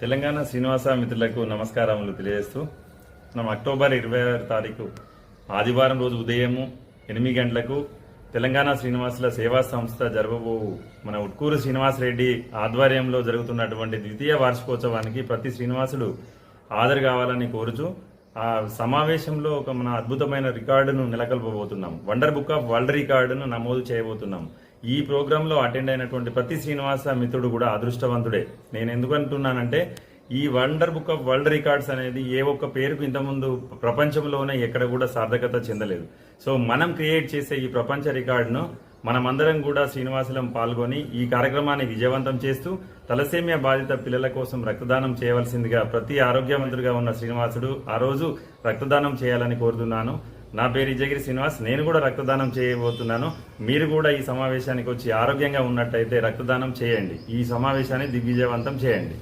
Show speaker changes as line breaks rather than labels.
తెలంగాణ శ్రీనివాస మిత్రులకు నమస్కారములు తెలియజేస్తూ మనం అక్టోబర్ ఇరవై ఆరు తారీఖు ఆదివారం రోజు ఉదయము ఎనిమిది గంటలకు తెలంగాణ శ్రీనివాసుల సేవా సంస్థ జరగబో మన ఉట్కూరు శ్రీనివాస్ రెడ్డి ఆధ్వర్యంలో జరుగుతున్నటువంటి ద్వితీయ వార్షికోత్సవానికి ప్రతి శ్రీనివాసుడు హాజరు కావాలని కోరుచూ ఆ సమావేశంలో ఒక మన అద్భుతమైన రికార్డును నెలకొల్పబోతున్నాం. వండర్ బుక్ ఆఫ్ వరల్డ్ రికార్డును నమోదు చేయబోతున్నాం. ఈ ప్రోగ్రాంలో అటెండ్ అయినటువంటి ప్రతి శ్రీనివాస మిత్రుడు కూడా అదృష్టవంతుడే. నేను ఎందుకు అంటున్నానంటే ఈ wonder book of world records అనేది ఏ ఒక్క పేరుకు ఇంతకుముందు ప్రపంచంలోనే ఎక్కడ కూడా సార్థకత చెందలేదు. సో మనం క్రియేట్ చేసే ఈ ప్రపంచ రికార్డును మనమందరం కూడా శ్రీనివాసులం పాల్గొని ఈ కార్యక్రమాన్ని విజయవంతం చేస్తూ తలసేమియా బాధిత పిల్లల కోసం రక్తదానం చేయవలసిందిగా ప్రతి ఆరోగ్యవంతుడిగా ఉన్న శ్రీనివాసుడు ఆ రోజు రక్తదానం చేయాలని కోరుతున్నాను. నా పేరు విజయగిరి శ్రీనివాస్. నేను కూడా రక్తదానం చేయబోతున్నాను. మీరు కూడా ఈ సమావేశానికి వచ్చి ఆరోగ్యంగా ఉన్నట్టయితే రక్తదానం చేయండి. ఈ సమావేశాన్ని దిగ్విజయవంతం చేయండి.